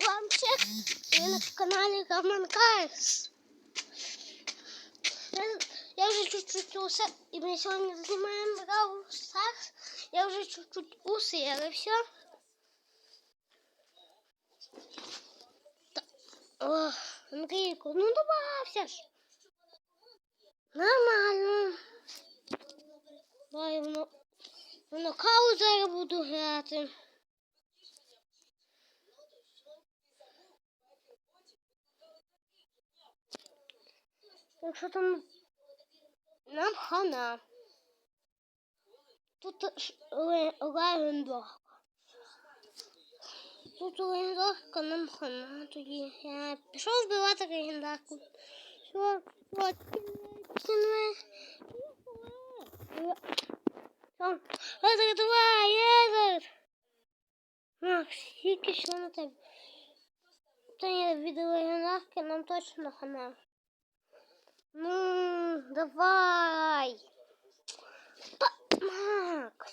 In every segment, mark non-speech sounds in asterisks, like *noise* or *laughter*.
Всіх! Ви на каналі Роман Карс. Я, вже чуть-чуть усе, і ми сьогодні знімаємо Бравл Старс. Я вже чуть-чуть усилився. Ох, Андрійко, ну добався ж. Нормально. Давай воно. Воно кау зараз буду грати. Якщо там нам хана. Тут легендарка. Тут легендарка нам хана. Тоді я пішов вбивати легендарку. Що? От. Там. Едер, давай, Едер. На, скільки що на тебе. Та є від легендарки нам точно хана. Ну, давай. Макс.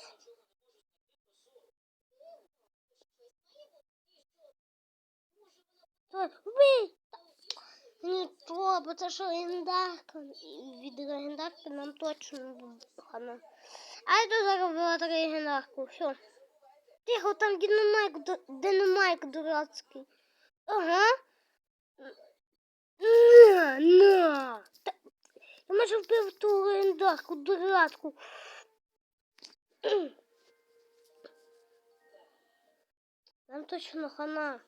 Вбий. Нічого, бо це ж легендарка. Від легендарки нам точно хана. А я тут зараз вбивати легендарку, все. Тихо, там динамайк, динамайк дурацький. Ага. На, на. Я майже вбив ту легендарку, дурацьку. *clears throat* Нам точно хана.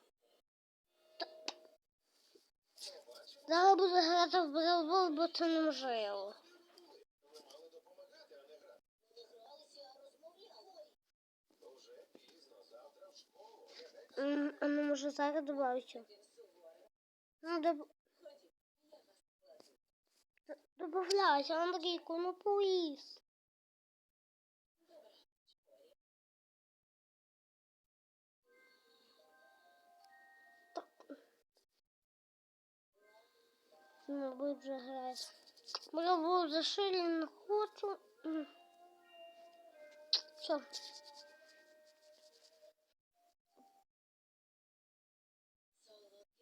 Зараз буду грати в брелбол, бо це неможливо. А ну може зараз добавиться. Ну. Добавляйся, Андрійку, ну пліз. Ну, будет вже грати. Бо був зашилі, не хочу. Все.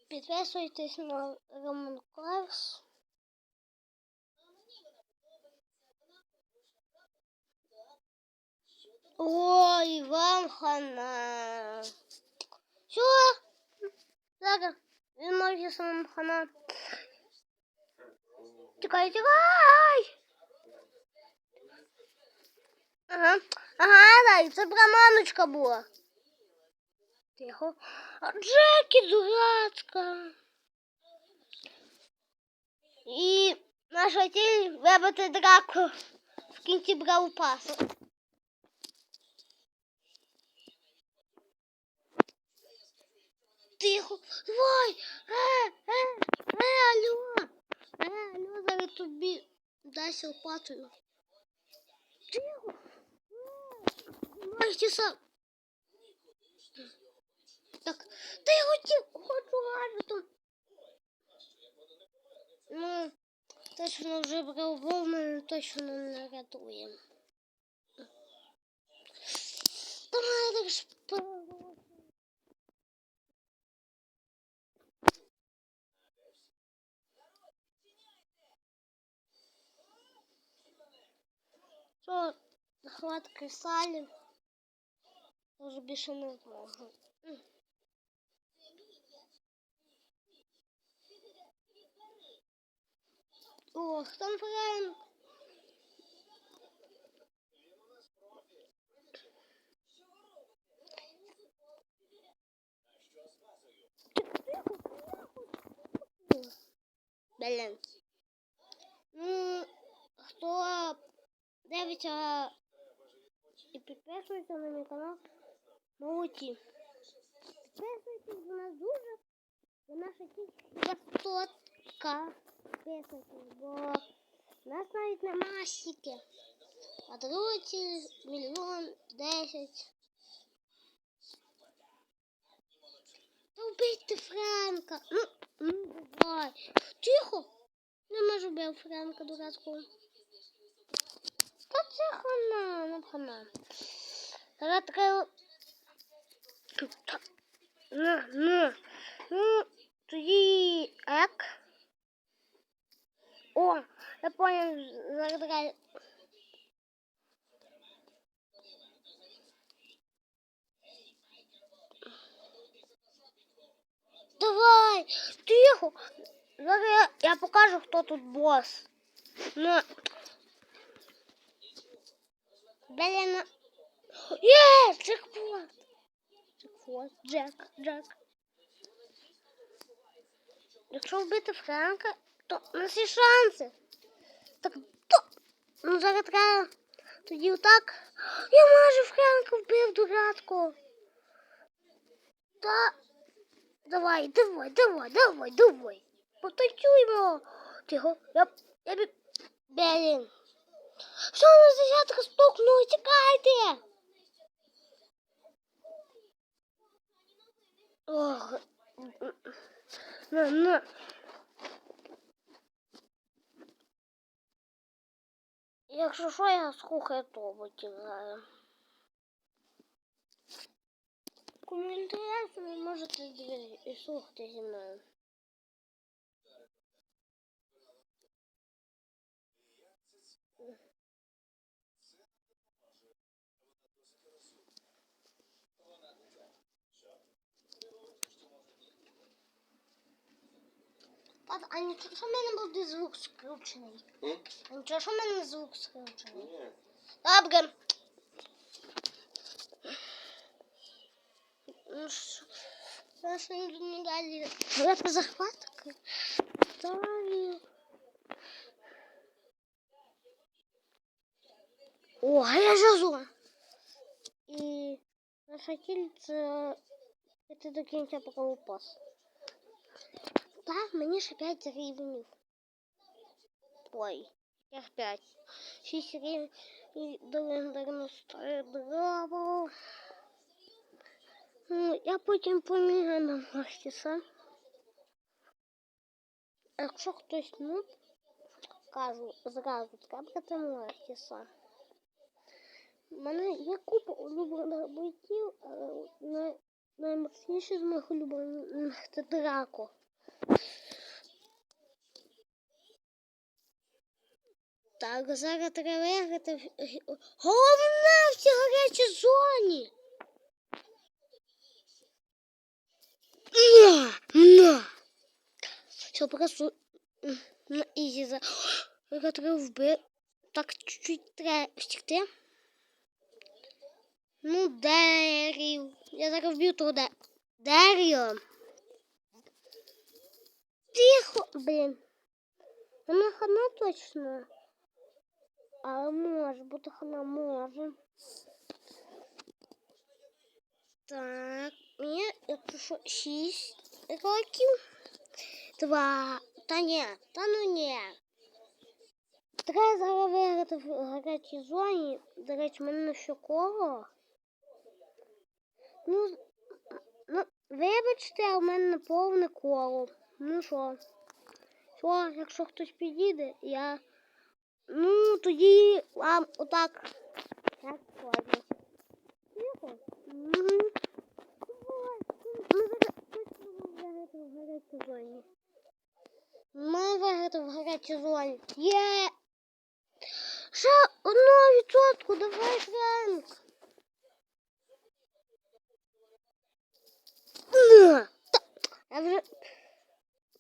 Підписуйтесь на Роман Кларс. Ой, вам хана. Що? Зараз. Він може сам хана. Тікай, тікай! Ага, ага, дай, це браманочка була. Тихо. А Джекі дурацька. І наша ціль вибити драку в кінці брав пасу. Тихо, давай, е, е, е, алло, е, алло, зараз тобі дасть лопатою. Тихо, Майте сам. Так, та я хотів, хочу гаджетом. Ну, точно вже бо мене точно не рятує. Давай так ж Що, хват кресалів. Вже більше не зможу. М. Ох, там Френк. Блін. Ну, хто дивиться і підписується на мій канал, молодці. Підписуйтесь, нас дуже, бо наша тільки сотка підписуйтесь, бо нас навіть нема стільки. А друзі мільйон десять. Та вбийте Франка. Ну, ну давай. Тихо. Не можу бив Франка дурацького. Та це хана, ну хана. Вона така. Ну, ну, ну, тоді эк. О, я понял, зараз. Давай, тихо. Зараз я, я покажу, кто тут босс. Ну, Блін. Є, джекпот. Джекпот, Джек, Джек. Якщо вбити Франка, то у нас є шанси. Так, то, ну зараз треба. Тоді отак. Я майже Франка вбив, дурацьку. Та. Давай, давай, давай, давай, давай. Потанцюємо. Тихо, я, я. Блін. Що у нас десятка стукнуло? Тікайте. Ох. На, на. Якщо що, я слухаю то викидаю. Кому інтересно, ви можете дивитися і слухати зі мною. Тата, а нічого, що в мене буде звук скручений? М? А нічого, що в мене звук скручений? Ні. Добре. Ну що, зараз не далі. Давай захватка. Далі. О, а я жазу. І наша кільце це до кінця поки упас. Так, мені ще 5 рівнів. Ой, як 5. 6 рівнів до легендарного старого. Ну, я потім помігаю на Мастіса. Якщо хтось нуб, кажу, зразу скапкати Мастіса. У мене є купа улюблених бойців, але от з моїх улюблених це Драко. Так, зараз треба виграти. Головне в цій гарячій зоні. На, на. Все, просто на ізі за. Треба вбити. Так, чуть-чуть треба втікти. Ну, дерів. Я зараз вб'ю того де. Дерево. Тихо, блін. Вона хана точно. А може бути хана може. Так, мені, якщо що, шість років. Два. Та ні, та ну ні. Треба зараз виграти в гарячій зоні. До речі, в мене ще коло. Ну, ну, вибачте, у мене повне коло. Ну що? Що, якщо хтось підійде, я. Ну, тоді вам отак. Так, ладно. Тихо. Мгм. Ми виграти в гарячій зоні. Є! Ще одного відсотку, давай, Френк. Я вже...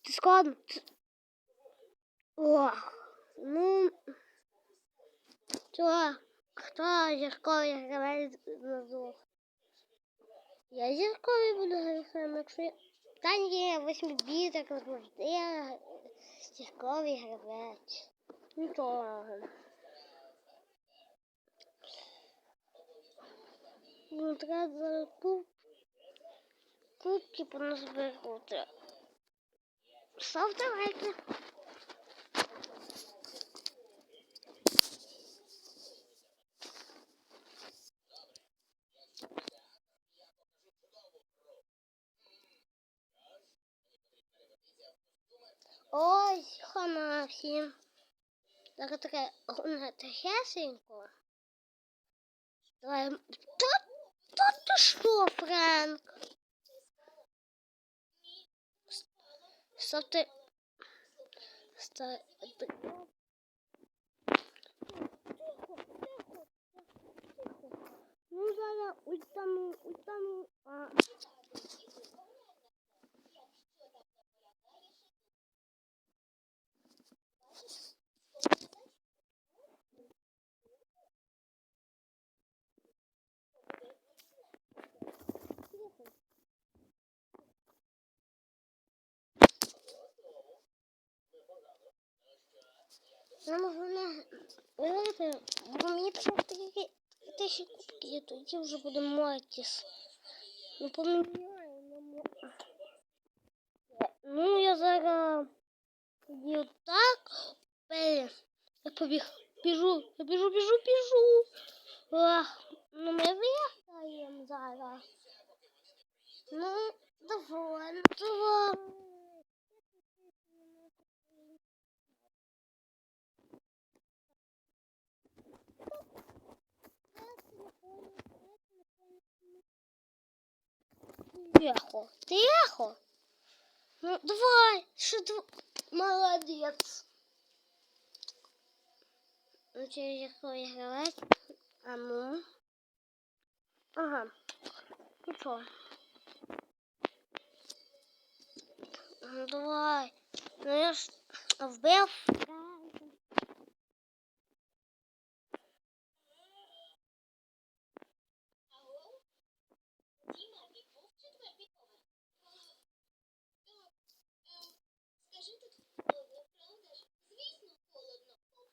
Ти складно. Ох. Ну... Чого? Хто зірковий на двох? Я зірковий буду гравцем, якщо я... Та ні, восьмибіток завжди зірковий гравець. Нічого. Ну, треба зараз куб... кубки поназбирати. Ставте лайки. Ой, хана всім. Так таке гуне тихесенько. Давай. Та, та ти що, Френк? Стоп ти. Стоп ти. Ну, зараз утану, утану. А, Нам головне виграти, бо мені треба такі тисячі кубків, тоді вже буде Мортіс. Ну поміняю на Мо- Ну, я зараз тоді так. Я побіг. Біжу, я біжу, біжу, біжу. Ах, ну ми виграємо зараз. Ну, давай, ну Тихо, тихо. Ну, давай, что ты... Молодец. Ну, через якого играть? А ну. Ага. Ну что? Ну, давай. Ну, я ж вбив.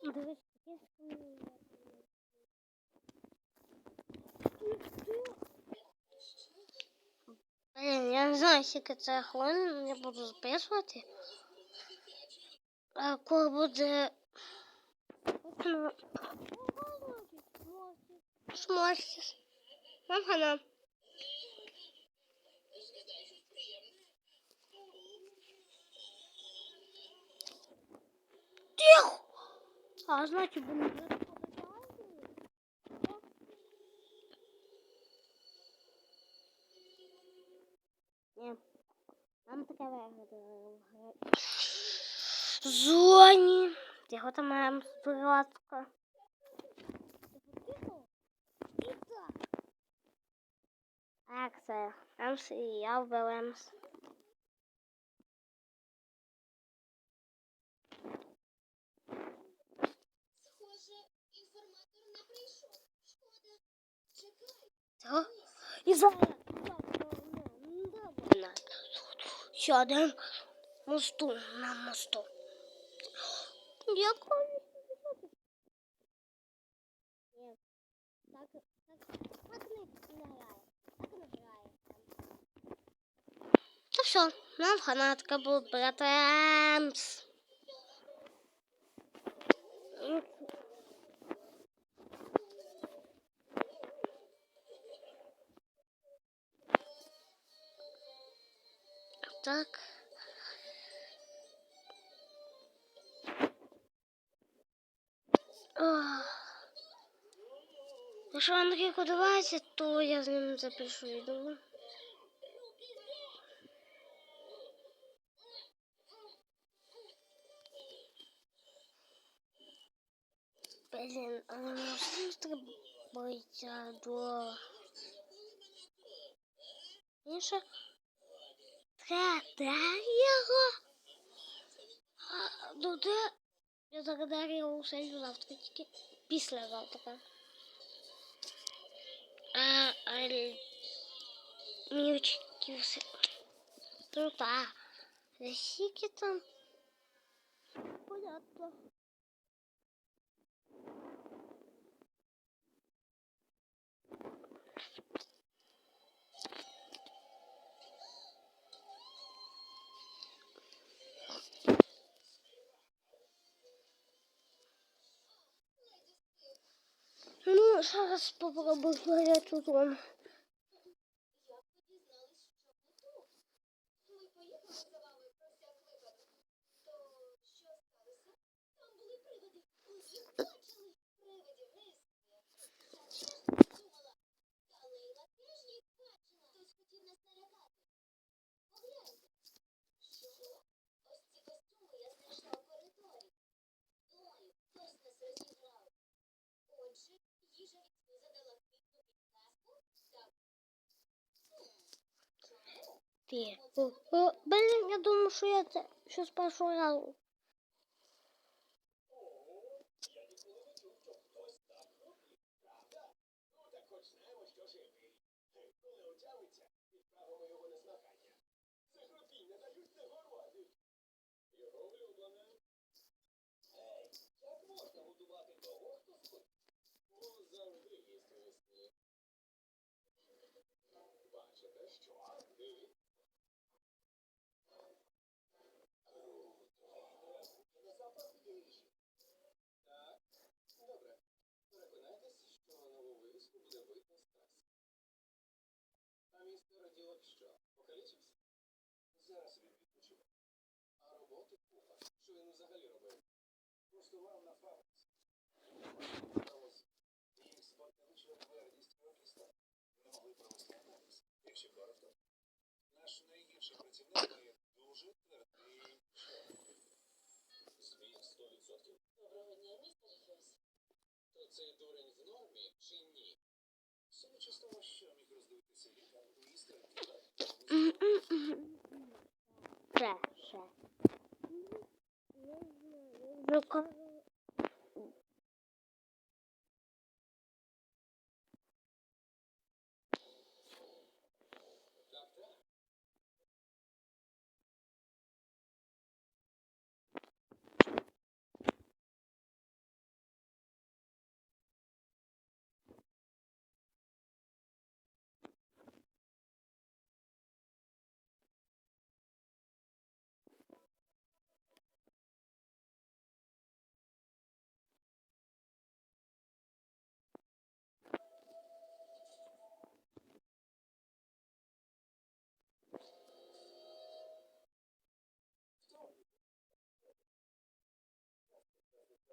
Блін, я не знаю, скільки це хвилин я буду записувати. А коли буде... Ну, Зможеш. Ага, Тихо! А, значит, будем... Ні. Нам таке вигадали. Зоні. Тихо там маємо спиратка. Так, це Емс і я вбив Емс. І зараз. Сядемо мосту на мосту. Дякую. Так, так, так не грає. Так не грає. Та все, нам фанатка буде брати Емс. Так. Ох. Якщо Андрій подивається, то я з ним запишу відео. Блін, але може треба боїться до... Інше... Треба його. А, ну де? Я загадарила усе завтра тільки після завтра. А, але мені очки все. Ну так. Скільки там? Понятно. Зараз попробую гарячу зону. успею. Блин, я думаю, что я это сейчас пошел разу. Цей дурень в нормі чи ні? Судячи з того, що міг роздивитися лікар у містері, Перше. Ну, ну, ну,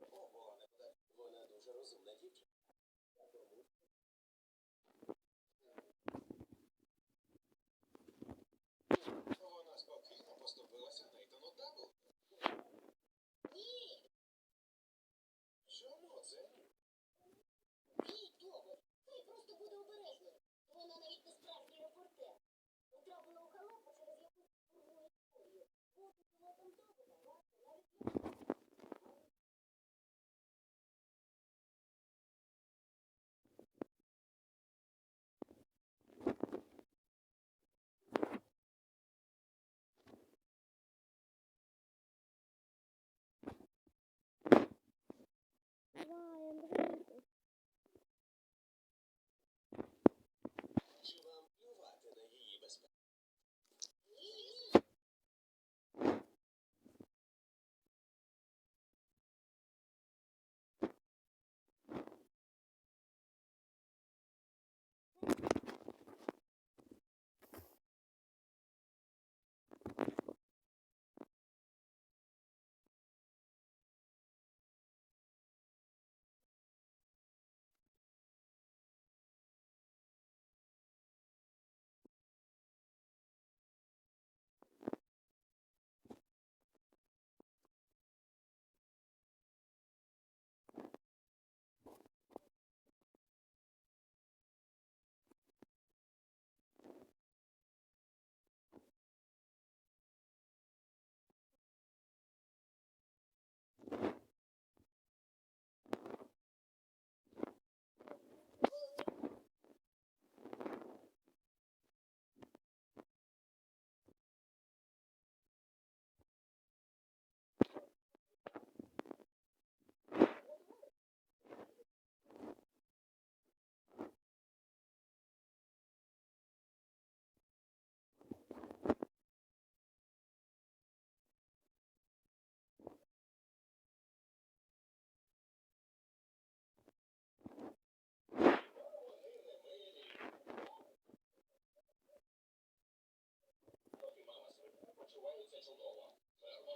어,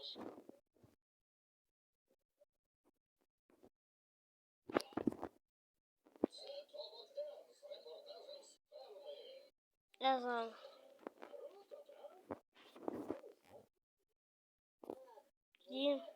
olabilir. Yazalım. Gideyim.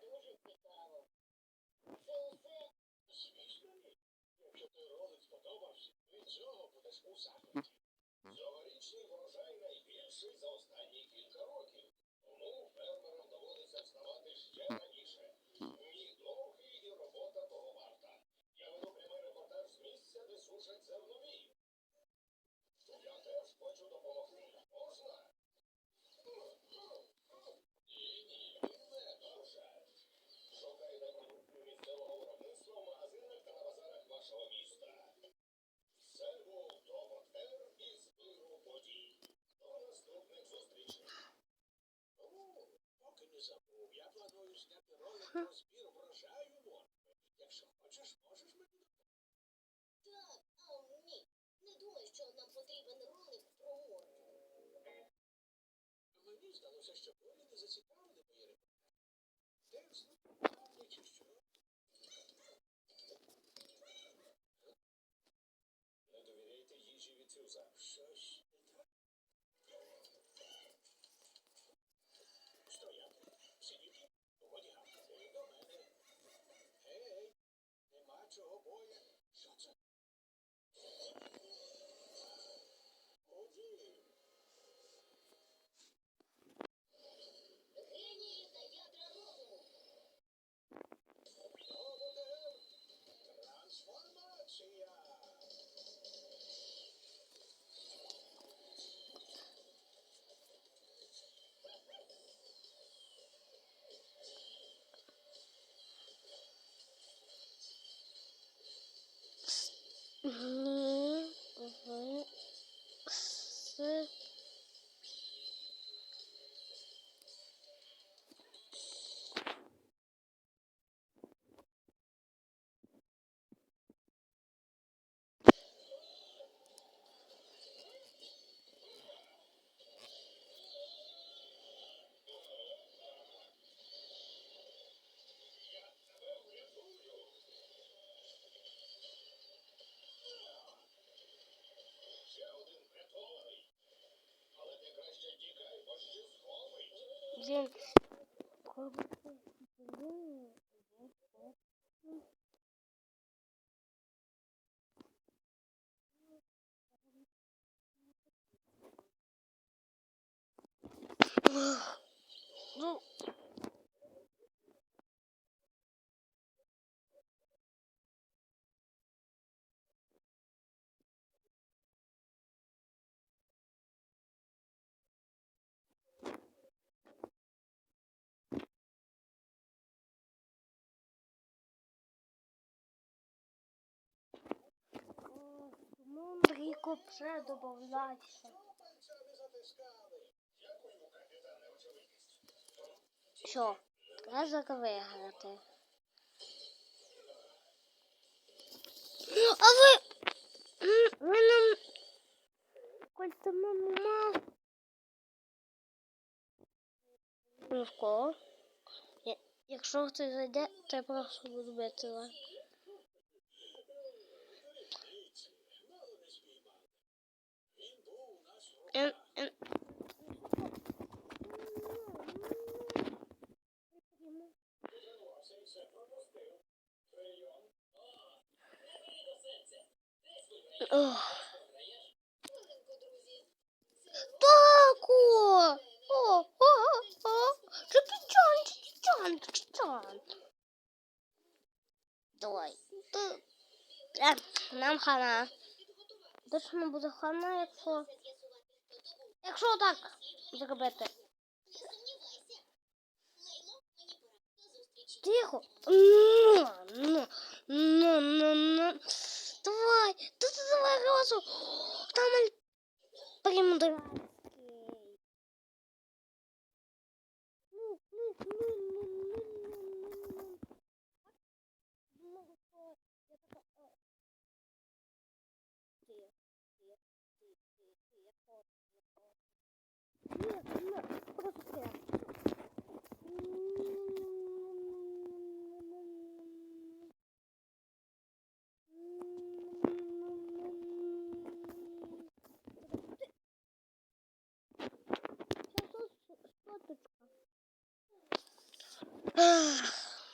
Не довіряйте їжі від Сюза. Щось не так. Стояти. Сидіти. Годі гавкати. До мене. Гей, нема чого боя. Що це? Ході. Генії та ядра розуму. Новодел. Трансформація. Ні, ви, с, Ще один врятований. Але ти краще тікай, бо ще сховить. Блін. Ну, Капітане, очевидність. Що? Треба виграти. А ви... Ви нам... Кольте мама. Ну? Якщо хтось зайде, то просто буду бити вас. Дивіться, мало не спіймали. Він був у нас в Ен, руках. ен... Тренувався і все пропустив. Прийом. Ох. Тако! О, о, о, Джекі Чан, Джекі Чан, Джекі Чан. Давай. Ти... Е, нам хана. Точно буде хана, якщо... Якщо так зробити. Тихо. Ну, ну, ну, ну, ну. Давай, тут давай розу. Там аль... Ні, ні, просто я.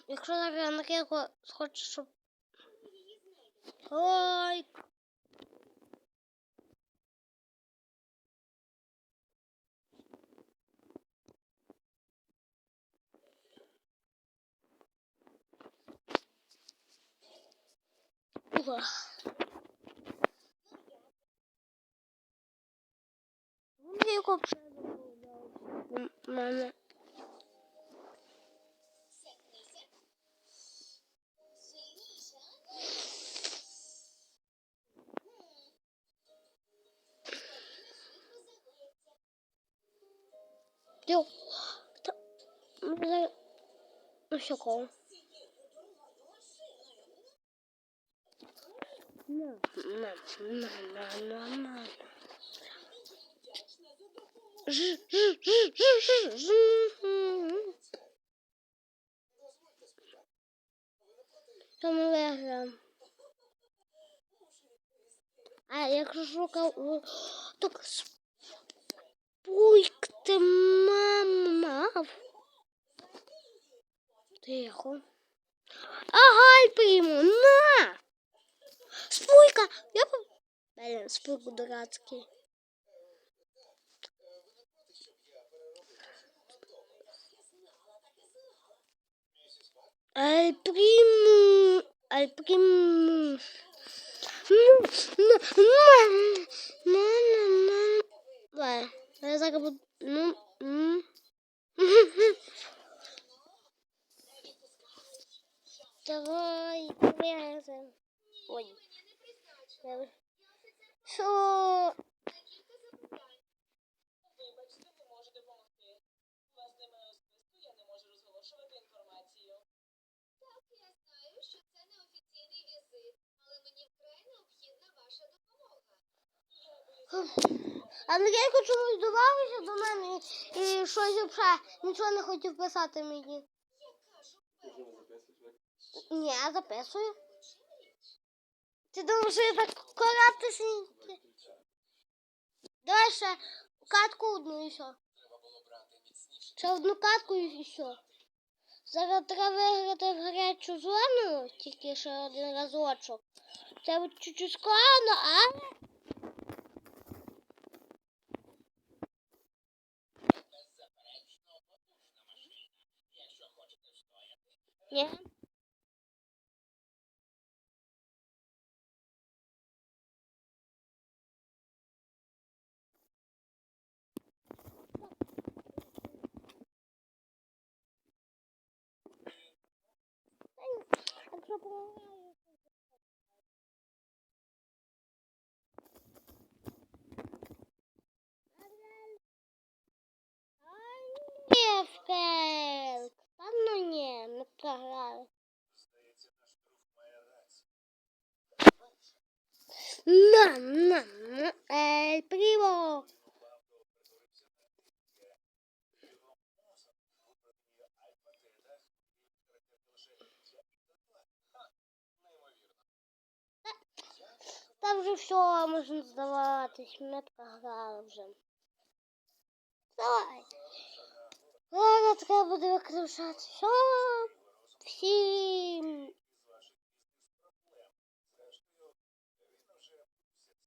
Якщо зараз Андрійко схоче, щоб лайк. わ。Onde eu comprei o Mama. Deu. Tá. Mas eu. Não chocou. То ми виграємо. А якщо шукав... Так спуйкти мама. Тихо. Ага, прийму, на! Спуйка! Я по... Блін, спуйку дурацький. Аль приму, аль приму. Ну, ну, ну, ну, ну, ну. Давай, я зараз буду, ну, м. *laughs* Давай, привязываем. Ой. Я- Що? Вибачте, не можу допомогти. Вас немає у списку, я не можу розголошувати інформацію. Так, я знаю, що це не офіційний візит, але мені вкрай необхідна ваша допомога. Андрійко чомусь додався до мене і щось взагалі нічого не хотів писати мені. Я кажу, Ні, я записую. Ти думаєш, що я так коратися? Давай ще катку одну і все. Ще одну катку і все. Зараз треба виграти в гарячу зону, тільки ще один разочок. Це чуть-чуть складно, але... Ні. Якщо програю, Ні, Фрейк. Та ну ні, не програли. Здається, наш Там вже все, можна здаватись. Ми програли вже. Давай. Ладно, треба буде виключати. Все. Всім